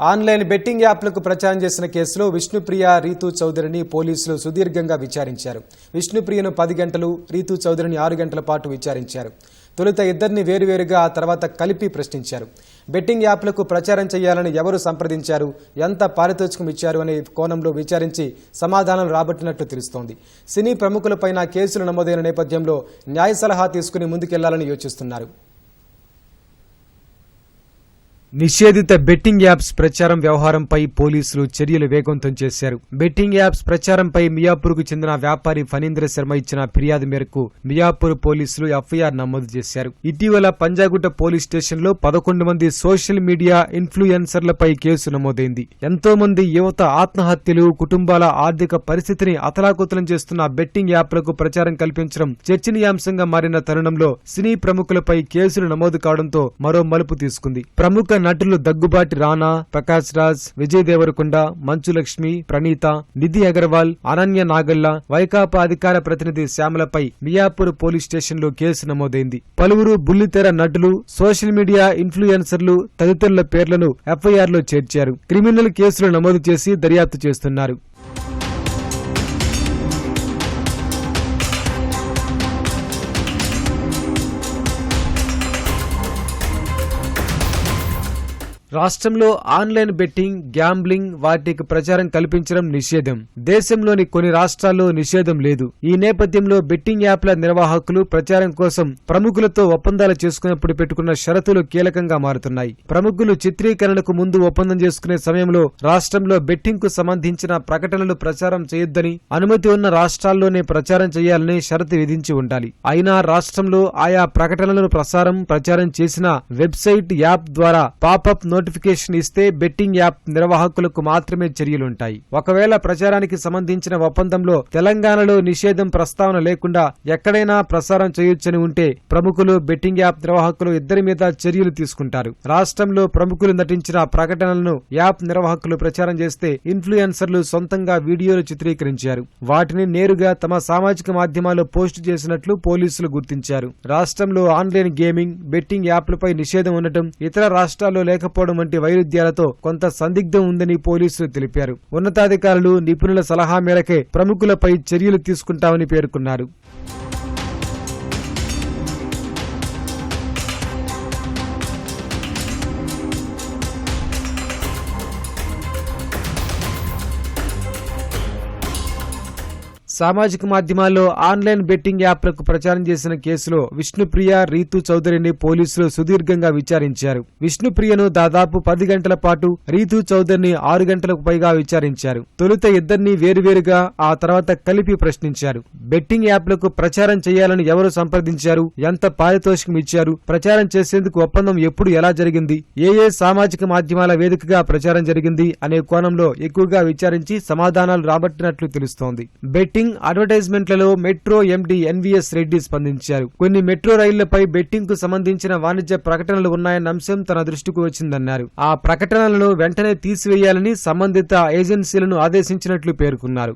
Online betting యాప్లకు ప్రచారం చేసిన కేసులో విష్ణుప్రియ రీతు చౌదరిని పోలీసులు సుదీర్ఘంగా విచారించారు. విష్ణుప్రియను పది గంటలు రీతు చౌదరిని ఆరు గంటల పాటు విచారించారు. తొలుత ఇద్దరిని వేరువేరుగా ఆ తర్వాత కలిపి ప్రశ్నించారు. బెట్టింగ్ యాప్లకు ప్రచారం చేయాలని ఎవరు సంప్రదించారు? ఎంత పారితోషికం ఇచ్చారు అనే కోణంలో విచారించి సమాధానం రాబట్టినట్లు తెలుస్తోంది. సినీ ప్రముఖులపైన కేసులు నమోదైన నేపథ్యంలో న్యాయ సలహా తీసుకుని ముందుకెళ్ళాలని యోచిస్తున్నారు. నిషేధిత బెట్టింగ్ యాప్స్ ప్రచారం వ్యవహారంపై పోలీసులు చర్యలు వేగవంతం చేశారు. బెట్టింగ్ యాప్స్ ప్రచారంపై మియాపూర్కు చెందిన వ్యాపారి ఫణీంద్ర శర్మ ఇచ్చిన ఫిర్యాదు మేరకు మియాపూర్ పోలీసులు ఎఫ్ఐఆర్ నమోదు చేశారు. ఇటీవల పంజాగుట్ట పోలీస్ స్టేషన్లో పదకొండు మంది సోషల్ మీడియా ఇన్ఫ్లుయెన్సర్లపై కేసు నమోదైంది. ఎంతో మంది యువత ఆత్మహత్యలు కుటుంబాల ఆర్థిక పరిస్థితిని అతలాకుతలం చేస్తున్న బెట్టింగ్ యాప్లకు ప్రచారం కల్పించడం చర్చనీయాంశంగా మారిన తరుణంలో సినీ ప్రముఖులపై కేసులు నమోదు కావడంతో మరో మలుపు తీసుకుంది. ప్రముఖ నటులు దగ్గుబాటి రానా ప్రకాష్ రాజ్ విజయ్ దేవరకొండ మంచులక్ష్మి ప్రణీత నిధి అగర్వాల్ అనన్య నాగల్ల వైకాపా అధికార ప్రతినిధి శ్యామలపై మియాపూర్ పోలీస్ స్టేషన్లో కేసు నమోదైంది. పలువురు బుల్లితెర నటులు సోషల్ మీడియా ఇన్ఫ్లుయెన్సర్లు తదితరుల పేర్లను ఎఫ్ఐఆర్లో చేర్చారు. క్రిమినల్ కేసులు నమోదు చేసి దర్యాప్తు చేస్తున్నారు. రాష్ట్రంలో ఆన్లైన్ బెట్టింగ్ గ్యాంబ్లింగ్ వాటికి ప్రచారం కల్పించడం నిషేధం. దేశంలోని కొన్ని రాష్ట్రాల్లో నిషేధం లేదు. ఈ నేపథ్యంలో బెట్టింగ్ యాప్ల నిర్వాహకులు ప్రచారం కోసం ప్రముఖులతో ఒప్పందాలు చేసుకున్నప్పుడు పెట్టుకున్న షరతులు కీలకంగా మారుతున్నాయి. ప్రముఖులు చిత్రీకరణకు ముందు ఒప్పందం చేసుకునే సమయంలో రాష్ట్రంలో బెట్టింగ్కు సంబంధించిన ప్రకటనలు ప్రచారం చేయొద్దని అనుమతి ఉన్న రాష్ట్రాల్లోనే ప్రచారం చేయాలని షరతు విధించి ఉండాలి. అయినా రాష్ట్రంలో ఆయా ప్రకటనలను ప్రసారం ప్రచారం చేసిన వెబ్సైట్ యాప్ ద్వారా పాపప్ నోటిఫికేషన్ ఇస్తే బెట్టింగ్ యాప్ నిర్వాహకులకు మాత్రమే చర్యలుంటాయి. ఒకవేళ ప్రచారానికి సంబంధించిన ఒప్పందంలో తెలంగాణలో నిషేధం ప్రస్తావన లేకుండా ఎక్కడైనా ప్రసారం చేయొచ్చని ఉంటే ప్రముఖులు బెట్టింగ్ యాప్ నిర్వాహకులు ఇద్దరి మీద చర్యలు తీసుకుంటారు. రాష్ట్రంలో ప్రముఖులు నటించిన ప్రకటనలను యాప్ నిర్వాహకులు ప్రచారం చేస్తే ఇన్ఫ్లుయెన్సర్లు సొంతంగా వీడియోలు చిత్రీకరించారు. వాటిని నేరుగా తమ సామాజిక మాధ్యమాల్లో పోస్టు చేసినట్లు పోలీసులు గుర్తించారు. రాష్ట్రంలో ఆన్లైన్ గేమింగ్ బెట్టింగ్ యాప్లపై నిషేధం ఉండటం ఇతర రాష్ట్రాల్లో లేకపోవడం వంటి వైరుధ్యాలతో కొంత సందిగ్ధం ఉందని పోలీసులు తెలిపారు. ఉన్నతాధికారులు నిపుణుల సలహా మేరకే ప్రముఖులపై చర్యలు తీసుకుంటామని పేర్కొన్నారు. సామాజిక మాధ్యమాల్లో ఆన్లైన్ బెట్టింగ్ యాప్లకు ప్రచారం చేసిన కేసులో విష్ణుప్రియ రీతు చౌదరిని పోలీసులు సుదీర్ఘంగా విచారించారు. విష్ణుప్రియను దాదాపు పది గంటల పాటు రీతు చౌదరిని ఆరు గంటలకు పైగా విచారించారు. తొలుత ఇద్దరిని వేరువేరుగా ఆ తర్వాత కలిపి ప్రశ్నించారు. బెట్టింగ్ యాప్లకు ప్రచారం చేయాలని ఎవరు సంప్రదించారు? ఎంత పారితోషికం ఇచ్చారు? ప్రచారం చేసేందుకు ఒప్పందం ఎప్పుడు ఎలా జరిగింది? ఏ ఏ సామాజిక మాధ్యమాల వేదికగా ప్రచారం జరిగింది? అనే కోణంలో ఎక్కువగా విచారించి సమాధానాలు రాబట్టినట్లు తెలుస్తోంది. బెట్టింగ్ బెట్టింగ్ అడ్వర్టైజ్మెంట్లలో మెట్రో ఎండీ ఎన్వీఎస్ రెడ్డి స్పందించారు. కొన్ని మెట్రో రైళ్ళపై బెట్టింగ్కు సంబంధించిన వాణిజ్య ప్రకటనలు ఉన్నాయన్న అంశం తన దృష్టికి వచ్చిందన్నారు. ఆ ప్రకటనలను వెంటనే తీసివేయాలని సంబంధిత ఏజెన్సీలను ఆదేశించినట్లు పేర్కొన్నారు.